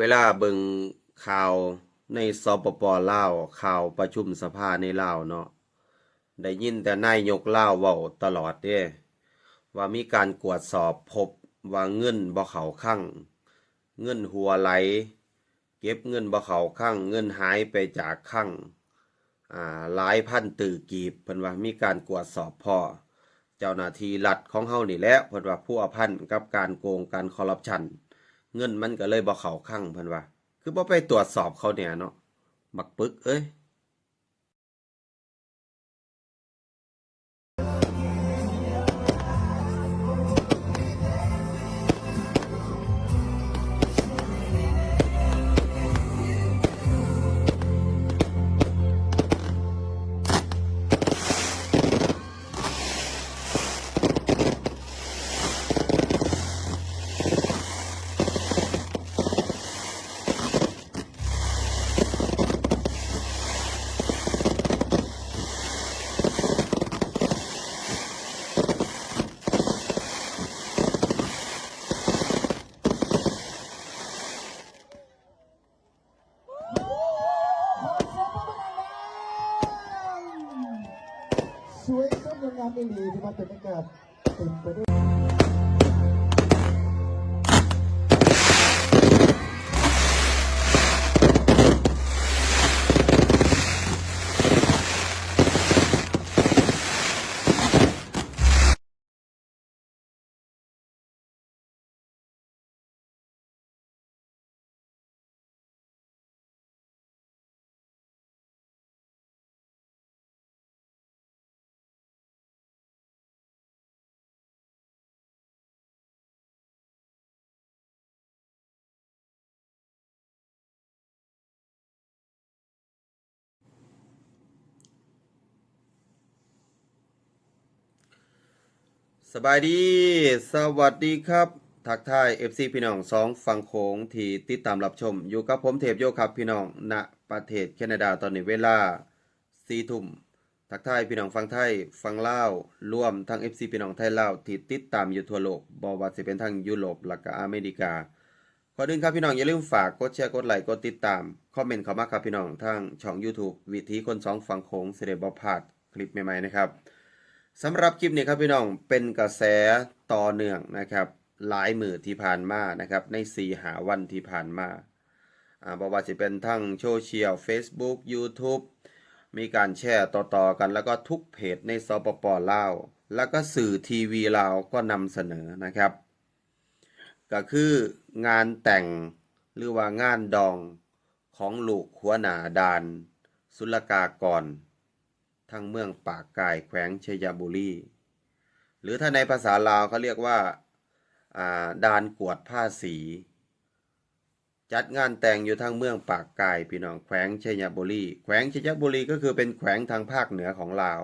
เวลาเบิ่งข่าวในสปปลาวข่าวประชุมสภาในลาวเนาะได้ยินแต่นายยกลาวเว้าตลอดเด้ว่ามีการกวดสอบพบว่าเงินบ่เขาคั่งเงินหัวไหล เก็บเงินบ่เขาคั่งเงินหายไปจากคั่งอ่าหลายพันตื่อกีบเพิ่นว่ามีการกวดสอบพ่อเจ้าหน้าที่รัฐของเฮานี่แหละเพิ่นว่าผู้อพันกับการโกงการคอร์รัปชัน เงินมันก็เลยบ่เข้าคั่งเพิ่นว่า คือบ่ไปตรวจสอบเขาเนี่ยเนาะบักปึกเอ้ย สวยงามงามดีที่มาเป็นอากาศเต็มไปด้วย สบายดี สวัสดีครับ ทักทาย FC พี่น้องสองฝั่งโขงที่ติดตามรับชม อยู่กับผมเทพโยครับพี่น้องณประเทศแคนาดาตอนนี้เวลา4ทุ่มทักทายพี่น้องฟังไทยฟังเล่าวรวมทั้ง FC พี่น้องไทยเล่าวที่ติดตามอยู่ทั่วโลกบ่ว่าสิเป็นทางยุโรปและก็อเมริกาก่อนอื่นครับพี่น้องอย่าลืมฝากกดแชร์กดไลค์กดติดตามคอมเมนต์เข้ามาครับพี่น้องทางช่อง YouTube วิธีคนสองฝั่งโขงเสิได้บ่พลาดคลิปใหม่ๆนะครับ สำหรับคลิปนี้ครับพี่น้องเป็นกระแสต่อเนื่องนะครับ หลายมือที่ผ่านมานะครับ ในสี่หาวันที่ผ่านมาอ่าบอกว่าจะเป็นทั้งโซเชียล Facebook YouTube มีการแชร์ต่อๆกันแล้วก็ทุกเพจในสปปลาว แล้วก็สื่อทีวีลาวก็นำเสนอนะครับ ก็คืองานแต่งหรือว่างานดองของลูกหัวหนาดาน สุลกากร ทางเมืองปากกายแขวงเชยบุรี หรือถ้าในภาษาลาวเขาเรียกว่าอ่าดานกวดผ้าสี จัดงานแต่งอยู่ทางเมืองปากกายพี่น้องแขวงเชยบุรี แขวงเชยบุรีก็คือเป็นแขวงทางภาคเหนือของลาว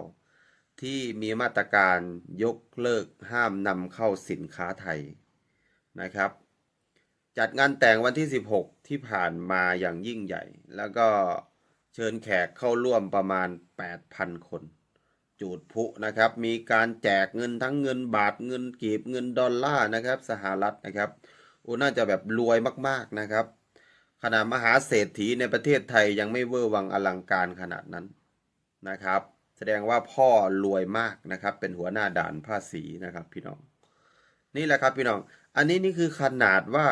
ที่มีมาตรการยกเลิกห้ามนำเข้าสินค้าไทยนะครับ จัดงานแต่งวันที่ 16 ที่ผ่านมาอย่างยิ่งใหญ่ แล้วก็ เชิญแขกเข้าร่วมประมาณ 8,000 คน จูดพุนะครับ มีการแจกเงินทั้งเงินบาทเงินกีบเงินดอลลาร์นะครับ สหรัฐนะครับโอ้น่าจะแบบรวยมากๆนะครับ ขนาดมหาเศรษฐีในประเทศไทยยังไม่เวอร์วังอลังการขนาดนั้นนะครับ แสดงว่าพ่อรวยมากนะครับ เป็นหัวหน้าด่านภาษีนะครับพี่น้อง นี่แหละครับพี่น้อง อันนี้นี่คือขนาดว่า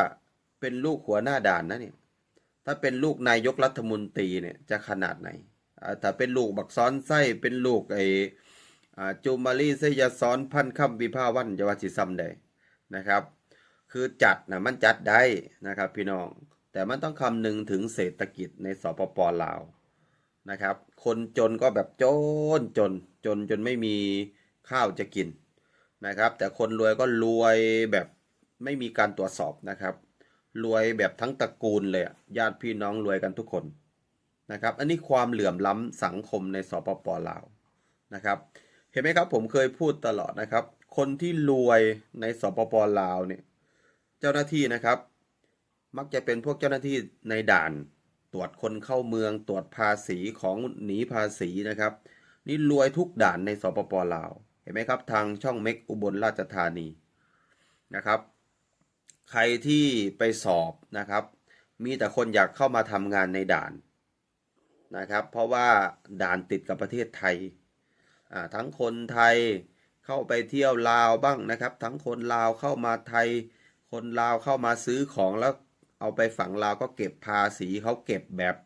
เป็นลูกหัวหน้าด่านนะเนี่ย ถ้าเป็นลูกนายกรัฐมนตรีเนี่ยจะขนาดไหนถ้าเป็นลูกบักซ้อนไส้เป็นลูกไอจูมารีไสยาซ้อนพันคำวิภาวันจะว่าสิซ้ำใดนะครับ คือจัดนะมันจัดได้นะครับพี่น้อง แต่มันต้องคำนึงถึงเศรษฐกิจในสปปลาวนะครับ คนจนก็แบบจนจนจนจนไม่มีข้าวจะกินนะครับ แต่คนรวยก็รวยแบบไม่มีการตรวจสอบนะครับ รวยแบบทั้งตระกูลเลยญาติพี่น้องรวยกันทุกคนนะครับ อันนี้ความเหลื่อมล้ำสังคมในสปปลาวนะครับ เห็นไหมครับผมเคยพูดตลอดนะครับ คนที่รวยในสปปลาวเนี่ยเจ้าหน้าที่นะครับ มักจะเป็นพวกเจ้าหน้าที่ในด่าน ตรวจคนเข้าเมืองตรวจภาษีของหนีภาษีนะครับ นี่รวยทุกด่านในสปปลาว เห็นไหมครับทางช่องเม็กอุบลราชธานีนะครับ ใครที่ไปสอบนะครับ มีแต่คนอยากเข้ามาทำงานในด่านนะครับ เพราะว่าด่านติดกับประเทศไทยทั้งคนไทยเข้าไปเที่ยวลาวบ้างนะครับ ทั้งคนลาวเข้ามาไทย คนลาวเข้ามาซื้อของแล้วเอาไปฝั่งลาวก็เก็บภาษีเขาเก็บแบบ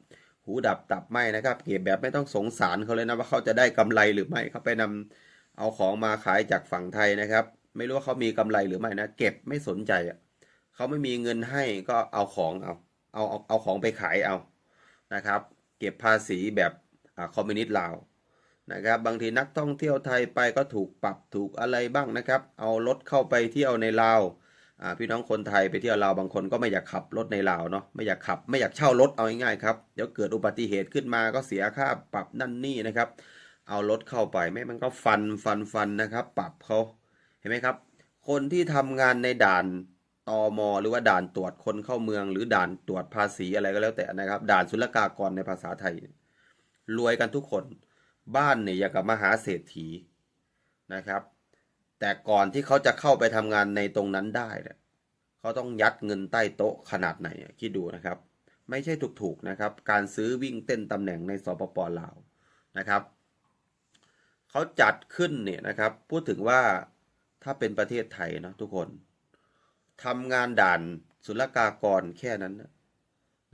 หูดับตับไหมนะครับ เก็บแบบไม่ต้องสงสารเขาเลยนะว่าเขาจะได้กำไรหรือไม่เขาไปนำเอาของมาขายจากฝั่งไทยนะครับ ไม่รู้ว่าเขามีกำไรหรือไม่นะ เก็บไม่สนใจอะ เขาไม่มีเงินให้ก็เอาของเอาเอาเอาเอาของไปขายเอานะครับ เก็บภาษีแบบอคอมมิวนิสต์ลาวนะครับบางทีนักท่องเที่ยวไทยไปก็ถูกปรับถูกอะไรบ้างนะครับ เอารถเข้าไปเที่ยวในลาวพี่น้องคนไทยไปเที่ยวลาวบางคนก็ไม่อยากขับรถในลาวเนาะไม่อยากขับ ไม่อยากเช่ารถเอาง่ายๆครับเดี๋ยวเกิดอุบัติเหตุขึ้นมาก็เสียค่าปรับนั่นนี่นะครับ เอารถเข้าไปไม่มันก็ฟันฟันฟันนะครับ ปรับเขาเห็นไหมครับ คนที่ทำงานในด่าน ตอมหรือว่าด่านตรวจคนเข้าเมือง หรือด่านตรวจภาษีอะไรก็แล้วแต่นะครับ ด่านศุลกากรในภาษาไทย รวยกันทุกคน บ้านเนี่ยอย่างกับมหาเศรษฐีนะครับ แต่ก่อนที่เขาจะเข้าไปทำงานในตรงนั้นได้เนี่ยเขาต้องยัดเงินใต้โต๊ะขนาดไหนคิดดูนะครับ ไม่ใช่ถูกๆนะครับ การซื้อวิ่งเต้นตำแหน่งในสปปลาวนะครับเขาจัดขึ้นเนี่ยนะครับ พูดถึงว่าถ้าเป็นประเทศไทยเนาะทุกคน ทำงานด่านศุลกากรแค่นั้น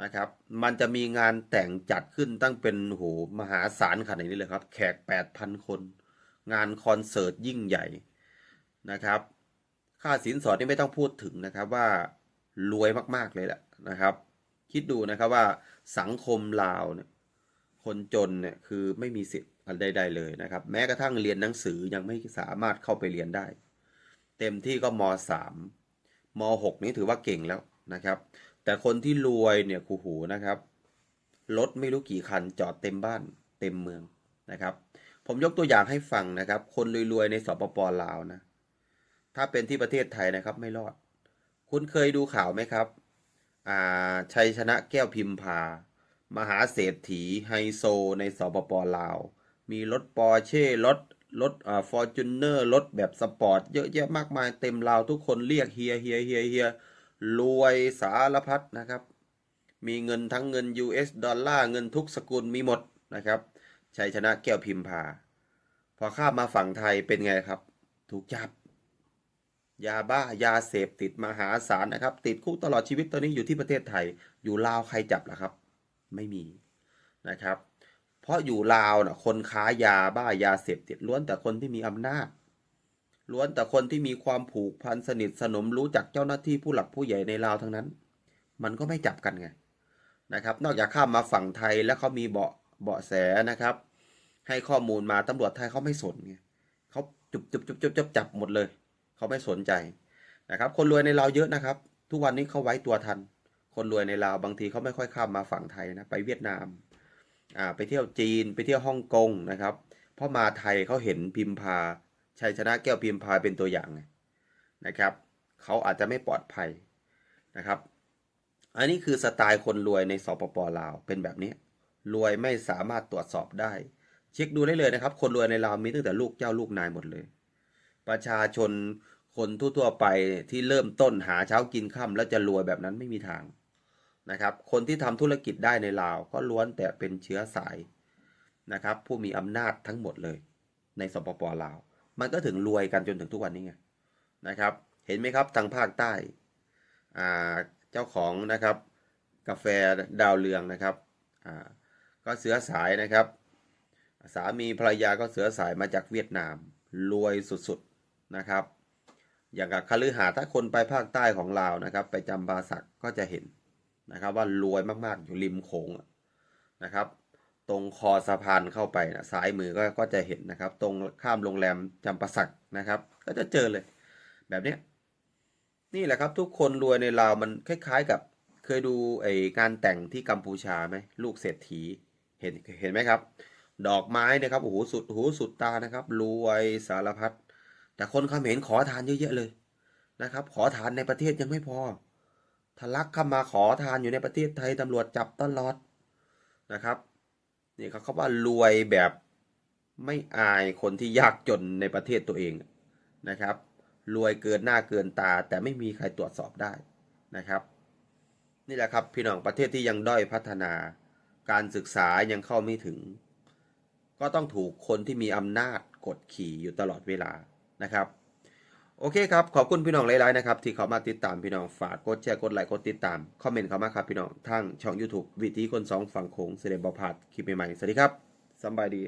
นะครับ มันจะมีงานแต่งจัดขึ้นตั้งเป็นโหมหาศาลขนาดนี้เลยครับ แขก 8,000 คน งานคอนเสิร์ตยิ่งใหญ่นะครับ ค่าสินสอดนี่ไม่ต้องพูดถึงนะครับว่ารวยมากๆเลยแหละนะครับ คิดดูนะครับว่าสังคมลาวเนี่ยคนจนเนี่ยคือไม่มีสิทธิ์อะไรใดๆเลยนะครับ แม้กระทั่งเรียนหนังสือยังไม่สามารถเข้าไปเรียนได้ เต็มที่ก็มสา มมหกนี่ถือว่าเก่งแล้วนะครับ แต่คนที่รวยเนี่ยคูหูนะครับรถไม่รู้กี่คันจอดเต็มบ้านเต็มเมืองนะครับ ผมยกตัวอย่างให้ฟังนะครับ คนรวยๆในสปปลาวนะ ถ้าเป็นที่ประเทศไทยนะครับไม่รอด คุณเคยดูข่าวไหมครับอ่าชัยชนะแก้วพิมพา มหาเศรษฐีไฮโซในสปปลาว มีรถปอร์เช่รถ รถอ่าฟอร์จูเนอร์รถแบบสปอร์ตเยอะแยะมากมายเต็มลาวทุกคนเรียกเฮียเฮียเฮียเฮียรวยสารพัดนะครับ มีเงินทั้งเงิน US ดอลลาร์เงินทุกสกุลมีหมดนะครับชัยชนะแก้วพิมพา พอข้ามมาฝั่งไทยเป็นไงครับ ถูกจับ ยาบ้ายาเสพติดมหาศาลนะครับ ติดคุกตลอดชีวิตตอนนี้อยู่ที่ประเทศไทย อยู่ลาวใครจับล่ะครับ ไม่มีนะครับ เพราะอยู่ลาวน่ะ คนค้ายาบ้ายาเสพติดล้วนแต่คนที่มีอำนาจ ล้วนแต่คนที่มีความผูกพันสนิทสนมรู้จักเจ้าหน้าที่ผู้หลักผู้ใหญ่ในลาวทั้งนั้น มันก็ไม่จับกันไงนะครับ นอกจากข้ามมาฝั่งไทยแล้วเขามีเบาะเบาะแสนะครับ ให้ข้อมูลมาตำรวจไทยเขาไม่สนไงเขาจุบจุบจุบจุบจุบจับหมดเลยเขาไม่สนใจนะครับ คนรวยในลาวเยอะนะครับ ทุกวันนี้เขาไว้ตัวทัน คนรวยในลาวบางทีเขาไม่ค่อยข้ามมาฝั่งไทยนะไปเวียดนาม อ่าไปเที่ยวจีนไปเที่ยวฮ่องกงนะครับพราะมาไทยเขาเห็นพิมพาชัยชนะแก้วพิมพาเป็นตัวอย่างไงนะครับเขาอาจจะไม่ปลอดภัยนะครับ อันนี้คือสไตล์คนรวยในสปปลาวเป็นแบบนี้รวยไม่สามารถตรวจสอบได้ เช็คดูได้เลยนะครับ คนรวยในลาวมีตั้งแต่ลูกเจ้าลูกนายหมดเลย ประชาชนคนทั่วๆไปที่เริ่มต้นหาเช้ากินค่ำแล้วจะรวยแบบนั้นไม่มีทาง นะครับ คนที่ทำธุรกิจได้ในลาวก็ล้วนแต่เป็นเชื้อสายนะครับ ผู้มีอำนาจทั้งหมดเลย ในสปปลาว มันก็ถึงรวยกันจนถึงทุกวันนี้ไงนะครับ เห็นไหมครับทางภาคใต้อ่าเจ้าของนะครับ กาแฟดาวเรืองนะครับอ่าก็เสือสายนะครับ สามีภรรยาก็เสือสายมาจากเวียดนาม รวยสุดๆนะครับ อย่างกับคฤหาสน์ถ้าคนไปภาคใต้ของลาวนะครับ ไปจำบาสักก็จะเห็น นะครับว่ารวยมากๆอยู่ริมโขงนะครับ ตรงคอสะพานเข้าไปนะซ้ายมือก็ก็จะเห็นนะครับ ตรงข้ามโรงแรมจำปาสักนะครับ ก็จะเจอเลยแบบเนี้ยนี่แหละครับทุกคนรวยในลาวมันคล้าย ๆ กับเคยดูไอ้งานแต่งที่กัมพูชาไหมลูกเศรษฐีเห็นเห็นไหมครับ ดอกไม้นะครับโอ้โหสุดหูสุดตานะครับ รวยสารพัดแต่คนเขมรขอทานเยอะๆเลยนะครับ ขอทานในประเทศยังไม่พอ ทะลักเข้ามาขอทานอยู่ในประเทศไทยตำรวจจับตลอดนะครับนี่เขาเขาว่ารวยแบบไม่อายคนที่ยากจนในประเทศตัวเองนะครับ รวยเกินหน้าเกินตา แต่ไม่มีใครตรวจสอบได้นะครับ นี่แหละครับพี่น้องประเทศที่ยังด้อยพัฒนา การศึกษายังเข้าไม่ถึง ก็ต้องถูกคนที่มีอำนาจกดขี่อยู่ตลอดเวลานะครับ โอเคครับ ขอบคุณพี่น้องหลายๆนะครับ ที่เขามาติดตามพี่น้องฝากกดแชร์กดไลค์กดติดตาม คอมเมนต์เข้ามาครับพี่น้องทางช่อง YouTube วิธีคนสองฝั่งโขงเสด็จบพลาดคลิปใหม่ๆ สวัสดีครับสบายดี